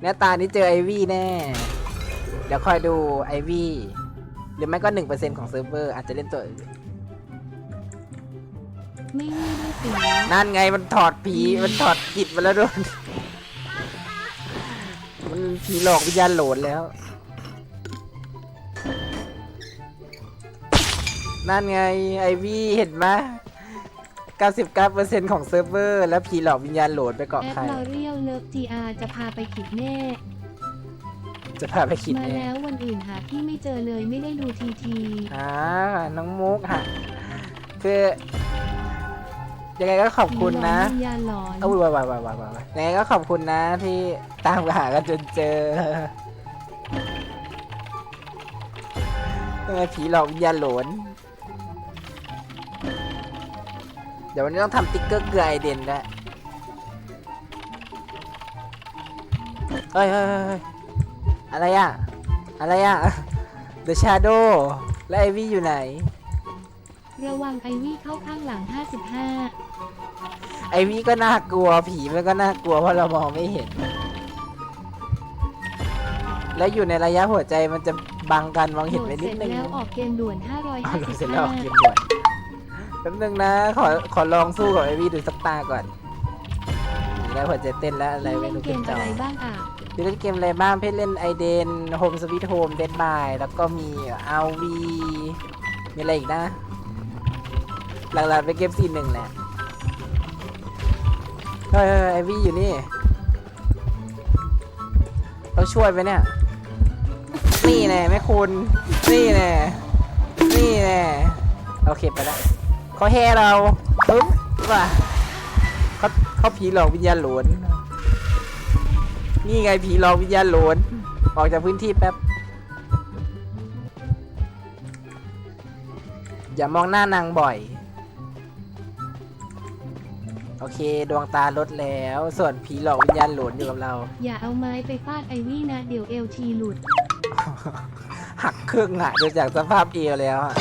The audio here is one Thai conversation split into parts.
เนี่ยตานี้เจอไอวี่แน่ เดี๋ยวคอยดูไอวี่หรือไม่ก็หนึ่งเปอร์เซ็นของเซิร์ฟเวอร์อาจจะเล่นตัวอื่นไม่นี่ด้วยสินั่นไงมันถอดผีมันถอดจิตมาแล้วด้วยมันผีหลอกวิญญาณโหลดแล้ว นั่นไงไอวี่เห็นไหม 99%ของเซิร์ฟเวอร์ แล้วผีหลอกวิญญาณโหลดไปเกาะแอปใครลอเรียลเลิฟจีอาจะพาไปขิดเน่จะพาไปคิดมาเองแล้ววันอื่นหาพี่ไม่เจอเลยไม่ได้ดูทีทีอ่าน้องมุกฮะคือ ยังไงก็ขอบคุณนะวิญญาณหลอนเอาว้าวว้าวว้าวว้าวว้าวยังไงก็ขอบคุณนะที่ตามหากันจนเจอเออผีหลอกวิญญาณโหลน เดี๋ยววันนี้ต้องทำติ๊กเกอร์เกลือไอเดนด้วยเฮ้ยเฮ้ยเฮ้ยเฮ้ยอะไรอะอะไรอะ The Shadow และไอวี่อยู่ไหน ระวังไอวี่เข้าข้างหลังไอวี่ก็น่ากลัวผีมันก็น่ากลัวเพราะเรามองไม่เห็น แล้วอยู่ในระยะหัวใจมันจะบังกันมอง55เห็นโหลไปดเสนิดร็จนึงแล้วออกเกมด่วนเอาโหลดเสร็จแล้วออกเกม555ด่วน แป๊บนึงนะ ขอขอลองสู้กับไอวี่ดูสักตาก่อนนี่ได้หัวใจเต้นแล้วอะไรพี่ไม่เล่นรู้เกขึ้นมจออะไรบ้างอะ พี่เล่นเกมอะไรบ้างพี่เล่นไอเดนโฮมสวิตโฮมเดดบายแล้วก็มีอาวีมีอะไรอีกนะ หลักๆเป็นเกมซีหนึ่งแหละเฮ้ยเฮ้ยเฮ้ยไอวี่อยู่นี่ต้องช่วยไปเนี่ย นี่แน่แม่คุณ นี่แน่ นี่แน่ โอเคไปแล้ว เขาแห่เราปึ๊บว่ะเขาเขาผีหลอกวิญญาณหลวนนี่ไงผีหลอกวิญญาณหลวนออกจากพื้นที่แป๊บ อย่ามองหน้านางบ่อย โอเค ดวงตาลดแล้ว ส่วนผีหลอกวิญญาณหลวนอยู่กับเรา อย่าเอาไม้ไปฟาดไอวี่นะ เดี๋ยวเอลทีหลุด หักครึ่งอะดูจากสภาพเอวแล้วอะ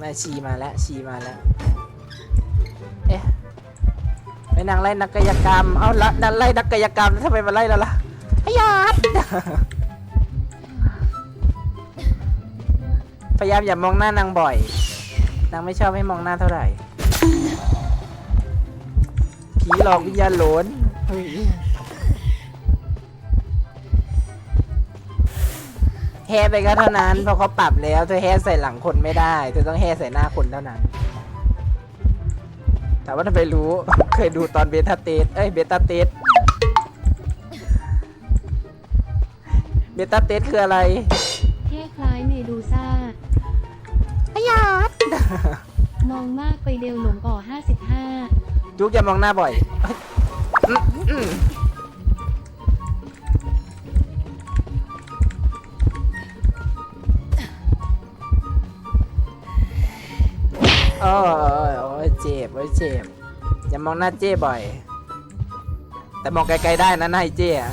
แม่ชีมาแล้วชีมาแล้ว เอ๊ะไปนางไล่นักกายกรรม เอาละนันไล่นักกายกรรมแล้วทำไมมาไล่เราล่ะพยาดพยายามอย่ามองหน้านางบ่อย นางไม่ชอบให้มองหน้าเท่าไหร่ผีหลอกวิญญาณหลนเฮ้ย แห่ไปก็เท่านั้นเพราะเขาปรับแล้วเธอแห่ใส่หลังคนไม่ได้เธอต้องแห่ใส่หน้าคนเท่านั้นแต่ว่าทำไมรู้ เคยดูตอนเบต้าเตสเอ้ยเบต้าเตสเบต้าเตสคืออะไรเท่คล้ายเมดูซ่าพยาดมองมากไปเดวหลงอ่อ55จุกอย่ามองหน้าบ่อย โอ้ยโอ้ยเจ็บโอ้ยเจ็บ อย่ามองหน้าเจ้บ่อย แต่มองไกลๆได้นะหน้าไอ้เจ้อะ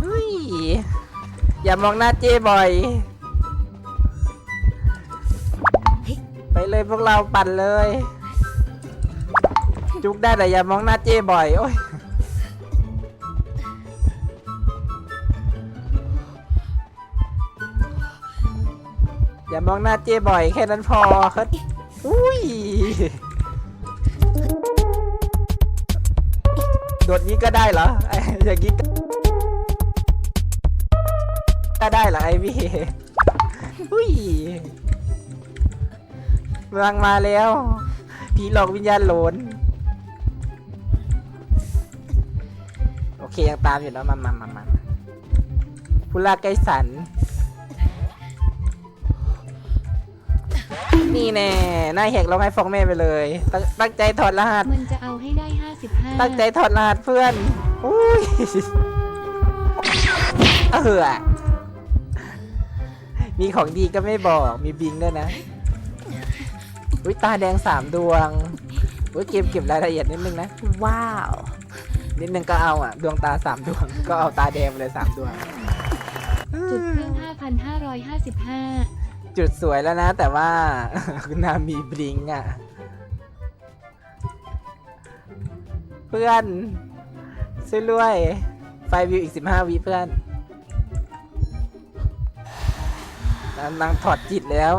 เฮ้ยอย่ามองหน้าเจ้บ่อย ไปเลยพวกเราปั่นเลย จุกได้แต่อย่ามองหน้าเจ้บ่อย โอ้ย อย่ามองหน้าเจ้บ่อยแค่นั้นพอครับอุ้ย โดดนี้ก็ได้เหรอ อย่างนี้ก็ได้เหรอไอพี่อุ้ยเมืองมาแล้ว ผีหลอกวิญญาณโหลน โอเคยังตามอยู่เนอะมามามามามาพุลาไกสัน นี่แน่หน้าแหกร้องให้ฟ้องแม่ไปเลย ตั้งตั้งใจถอดรหัส มันจะเอาให้ได้ 55ตั้งใจถอดรหัสเพื่อนอุ้ยเออมีของดีก็ไม่บอก มีบิงด้วยนะ อุ้ยตาแดงสามดวง อุ้ยเกมเก็บรายละเอียดนิดนึงนะ ว้าว นิดนึงก็เอาอะ ดวงตาสามดวง ก็เอาตาแดงไปเลยสามดวง จุดเครื่อง5,555 จุดสวยแล้วนะ แต่ว่านามีบลิงอะ เพื่อนช่วยด้วย ไฟวิวอีกสิบห้าวิเพื่อนนางถอดจิตแล้ว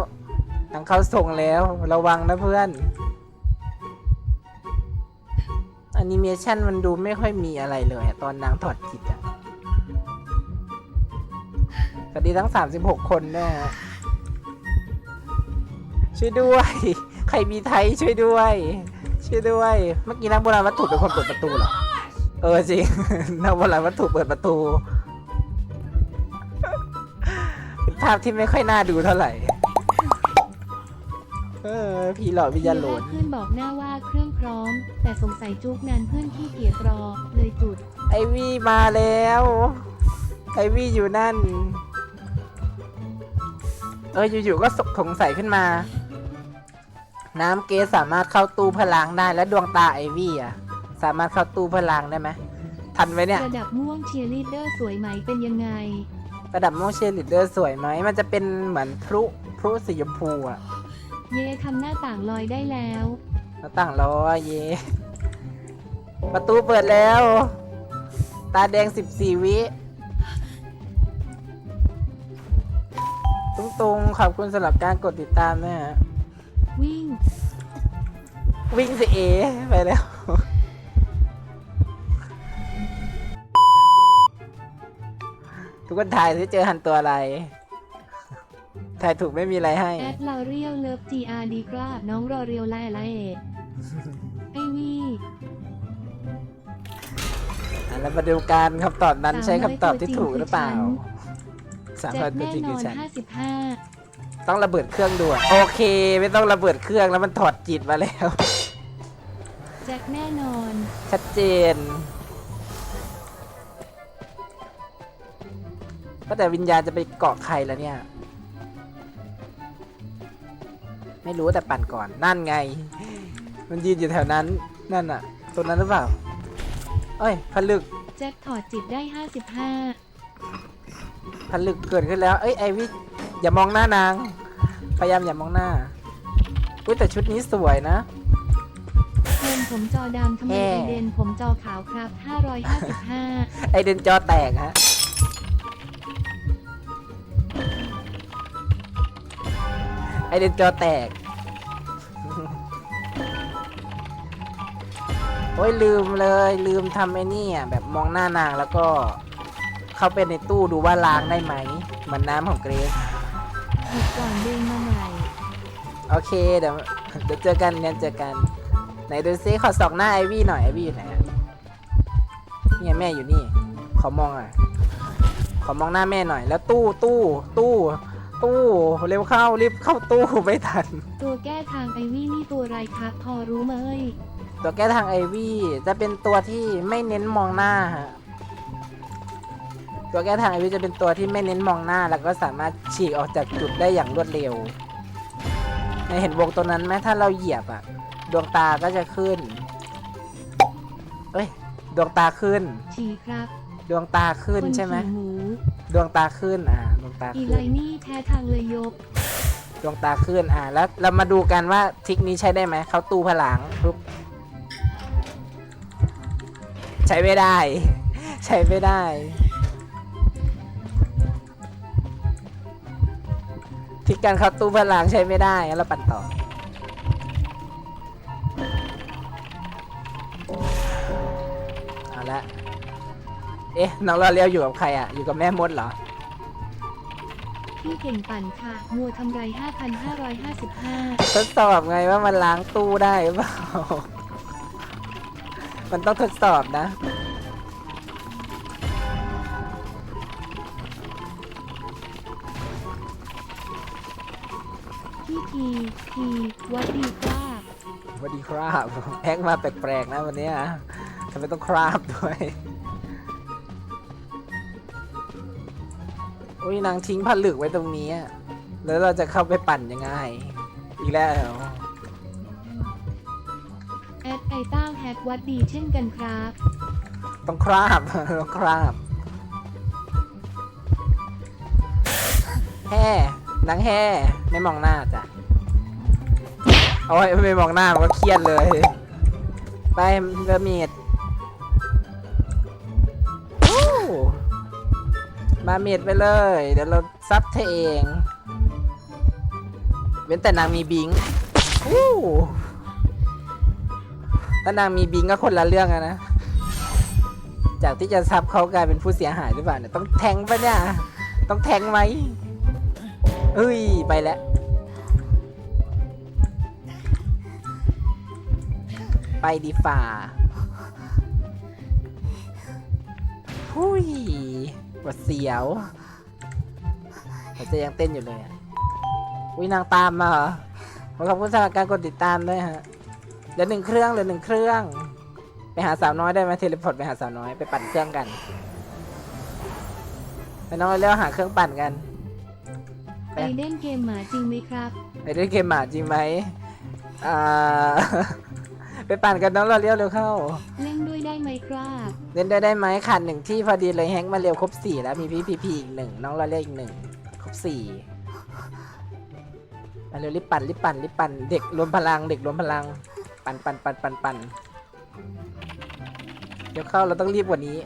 นางเข้าทรงแล้ว ระวังนะเพื่อนแอนิเมชันมันดูไม่ค่อยมีอะไรเลยตอนนางถอดจิตอะสวัสดีทั้ง 36 คนด้วยฮะ ช่วยด้วย ใครมีไทยช่วยด้วย ช่วยด้วย เมื่อกี้นักโบราณวัตถุเป็นคนเปิดประตูเหรอ เออจริง นักโบราณวัตถุเปิดประตู เป็นภาพที่ไม่ค่อยน่าดูเท่าไหร่ เออผีหลอกวิญญาณโหลทีนแรกเพื่อนบอกหน้าว่าเครื่องพร้อม แต่สงสัยจุกนานเพื่อนขี้เกียจรอเลยจุด ไอวี่มาแล้ว ไอวี่อยู่นั่น เอออยู่ๆก็สงสัยขึ้นมา น้ำเกสสามารถเข้าตู้พลังได้แล้วดวงตาไอวี่อะ สามารถเข้าตู้พลังได้ไหมทันไหมเนี่ย ระดับม่วงเชียร์ลีดเดอร์สวยไหมเป็นยังไง ระดับโมเชนลิดเดอร์สวยไหมมันจะเป็นเหมือนพลุพลุสีชมพูอะเย่ทำหน้าต่างลอยได้แล้วหน้าต่างล้อเยประตูเปิดแล้ว ตาแดง14วิตุงๆขอบคุณสำหรับการกดติดตามนะฮะ วิ่ง วิ่งสิเอไปแล้ว ทุกคนถ่ายที่เจอหันตัวอะไรถ่ายถูกไม่มีอะไรให้ แอดลอเรียลเลิฟ GR ดีกราบน้องรอเรียวไล่ไล่เอดไอวี่อะแล้วมาดูการคำตอบนั้นสามร้อยใช้คำตอบที่ถูกหรือเปล่าตัวจริงสามแจ็ร้อยคตัวแน่จริงนคืออนฉัน55 ต้องระเบิดเครื่องด่วนโอเค ไม่ต้องระเบิดเครื่องแล้วมันถอดจิตมาแล้ว แจ็คแน่นอน ชัดเจนก็แต่วิญญาณจะไปเกาะใครแล้วเนี่ย ไม่รู้แต่ปั่นก่อนนั่นไง มันยืนอยู่แถวนั้นนั่นอะตรงนั้นหรือเปล่า เอ้ยผลึกแจ็คถอดจิตได้ผลึกเกิดขึ้นแล้ว เอ้ยไอวิ อย่ามองหน้านาง พยายามอย่ามองหน้า อุ้ยแต่ชุดนี้สวยนะ55เทนผมจอดำทำไมแย่ ไอเดนผมจอขาวครับ 555 ไอเดนจอแตกฮะ ไอเดนจอแตก โอ้ยลืมเลยลืมทำไอ้นี่อะแบบมองหน้านางแล้วก็ เข้าไปในตู้ดูว่าล้างได้ไหมเหมือนน้ำของเกรซ หยุดก่อนดึงมาใหม่ โอเคเดี๋ยวเดี๋ยวเจอกันเนียนเจอกัน ไหนดูซิขอส่องหน้าไอวี่หน่อยไอวี่อยู่ไหนอะเนี่ยแม่อยู่นี่ ขอมองหน่อยขอมองหน้าแม่หน่อย แล้วตู้ตู้ตู้ ตู้เร็วเข้ารีบเข้าตู้ไม่ทัน ตัวแก้ทางไอวี่นี่ตัวอะไรครับพอรู้ไหมตัวแก้ทางไอวี่จะเป็นตัวที่ไม่เน้นมองหน้าฮะ ตัวแก้ทางไอวี่จะเป็นตัวที่ไม่เน้นมองหน้า แล้วก็สามารถฉีกออกจากจุดได้อย่างรวดเร็วเนี่ยเห็นวงตัวนั้นไหมถ้าเราเหยียบอะดวงตาก็จะขึ้นเอ้ย ดวงตาขึ้น ฉีครับ ดวงตาขึ้นคนใช่ไหมขี่หมูดวงตาขึ้นอ่าดวงตาอีขึ้ไลนนี่แท้ทางเลยยบดวงตาขึ้นอ่าแล้วเรามาดูกันว่าทริกนี้ใช้ได้ไหมเขาตู้ผลังปุ๊บใช้ไม่ได้ ใช้ไม่ได้ ทริกการเข้าตู้ผลังใช้ไม่ได้งั้นเราปั่นต่อ เอาละ เอ๊ะ น้องเราเรียวอยู่กับใครอะ อยู่กับแม่มดเหรอ พี่เก่งปั่นค่ะ มัวทำไร 5,555 ทดสอบไงว่ามันล้างตู้ได้หรือเปล่า มันต้องทดสอบนะ ทีทีวัดดีครับสวัสดีครับแพ็กมาแปลกๆนะวันเนี้ยทำไมต้องคราบด้วยอุ้ยนางทิ้งผลึกไว้ตรงนี้อะแล้วเราจะเข้าไปปั่นยังไง อีกแล้วแอดไอต้าแฮกวัดดีเช่นกันครับ ต้องคราบต้องคราบแห่นางแห่ไม่มองหน้าจ้ะ เอาไว้ไม่มองหน้ามันก็เครียดเลย ไปเริ่มมีดมาเมีดไปเลย เดี๋ยวเราซับเธอเอง เว้นแต่นางมีบิงถ้านางมีบิงก็คนละเรื่องอะนะ จากที่จะซับเขากลายเป็นผู้เสียหายหรือเปล่าเนี่ยต้องแทงปะเนี่ย ต้องแทงไหมเฮ้ย ไปแล้ว ไปดีฝ่าหุยหวดเสียวหัวใจยังเต้นอยู่เลยอะอุ้ยนางตามมาเหรอขอขอบคุณสำหรับการกดติดตามด้วยฮะเหลือหนึ่งเครื่องเหลือหนึ่งเครื่อง ไปหาสาวน้อยได้ไหมเทเลพอร์ตไปหาสาวน้อยไปปั่นเครื่องกันไปน้องเร็วๆหาเครื่องปั่นกัน ไปเล่นเกมหมาจริงไหมครับ ไปเล่นเกมหมาจริงไหมอ่า ไปปั่นกันน้องเราเลี้ยวเร็วเข้า เล่นด้วยได้ไหมครับเล่นได้ได้ไหมขาดหนึ่งที่พอดีเลยแฮงค์มาเร็วครบสี่แล้วมีพี่พีพีอีกหนึ่งน้องเราเรียกอีกหนึ่งครบสี่มาเร็วรีบปั่นรีบปั่นรีบปั่นเด็กรวมพลังเด็กรวมพลัง ปั่นปั่นปั่นปั่นปั่นเดี๋ยวเข้าเราต้องรีบกว่านี้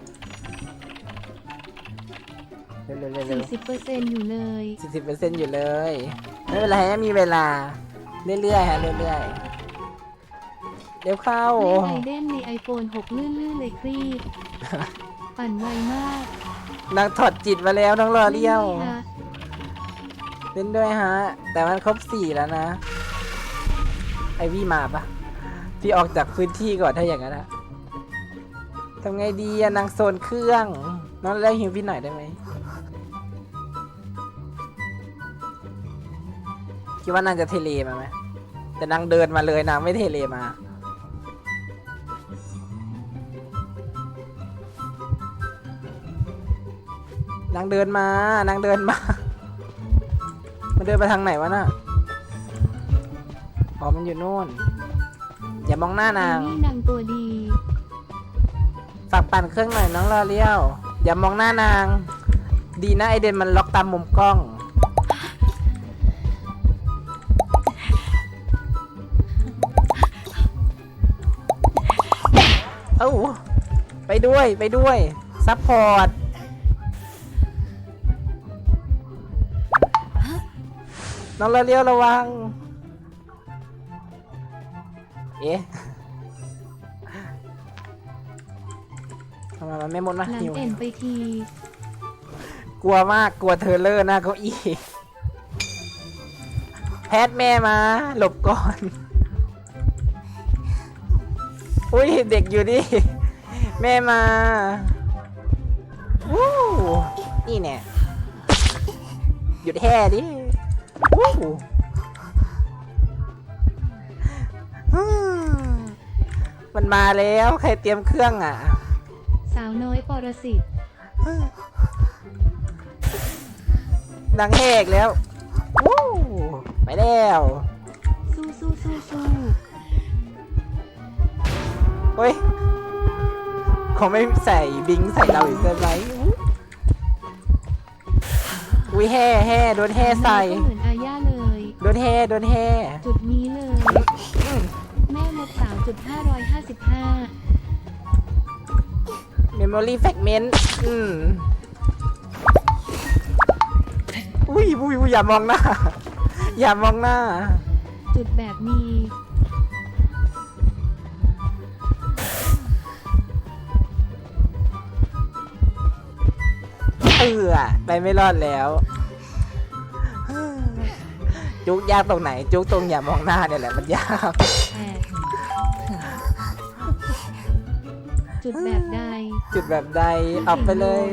เร็วเร็วเร็วเร็ว40%อยู่เลย สี่สิบเปอร์เซ็นต์อยู่เลย ไม่เป็นไรฮะมีเวลา เรื่อยๆฮะเรื่อยๆ เดี๋ยวเข้าเล่นไอเดนใน iPhone 6ลื่นๆเลยครีบปั่นไวมากนางถอดจิตมาแล้วน้องรอเลี้ยวล่นด้วยฮะเล่นด้วยฮะ แต่มันครบสี่แล้วนะ ไอวี่มาปะพี่ออกจากพื้นที่ก่อนถ้าอย่างนั้นอะทำไงดีอะนางโซนเครื่องน้องแล้วหิวพี่หน่อยได้ไหมคิดว่านางจะเทเลมาไหมแต่นางเดินมาเลยนางไม่เทเลมา นางเดินมานางเดินมา มันเดินไปทางไหนวะน่ะอ๋อมันอยู่นู่น อย่ามองหน้านาง นี่นางตัวดีฝากปั่นเครื่องหน่อยน้องรอเลี้ยว อย่ามองหน้านาง ดีนะไอเดนมันล็อกตามมุมกล้อง เอ้า ไปด้วยไปด้วย ซัพพอร์ต น้องรอเลี้ยวระวัง เอ๊ะทำไมมันไม่หมดมาหลังหิวเอ็นไปทีกลัวมากกลัวเธอเลอร์หน้าเก้าอี้แพทย์แม่มา หลบก่อน อุ้ยเด็กอยู่ดิ แม่มาวู้นี่แน่หยุดแห่ดิ วู้อืมมันมาแล้วใครเตรียมเครื่องอะ สาวน้อยปรสิตนางแหกแล้ววู้ไปแล้วสู้สู้สู้สู้เฮ้ยเขาไม่ใส่บิงใส่เราอีกเกินไปอุ้ยแห่แห่โดนแห่ใส่ก็เหมือน นแห่โดนแห่จุดนี้เลย แม่มดสาวจุดห้าร้อยห้าสิบห้าเมมโมรี่แฟกเมนต์อืมอุ้ยอุ้ยอุ้ยอย่ามองหน้า อย่ามองหน้า จุดแบบนี้เออไปไม่รอดแล้ว จุกยากตรงไหน จุกตรงอย่ามองหน้าเนี่ยแหละมันยากแอบจุดแบบใด จุดแบบใดออกไปเลย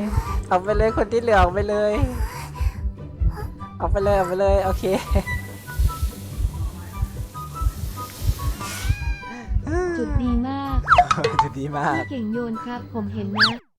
ออกไปเลยคนที่เหลือออกไปเลยออกไปเลยออกไปเลยโอเคจุดดีมาก จุดดีมากพี่เก่งโยนครับ ผมเห็นนะ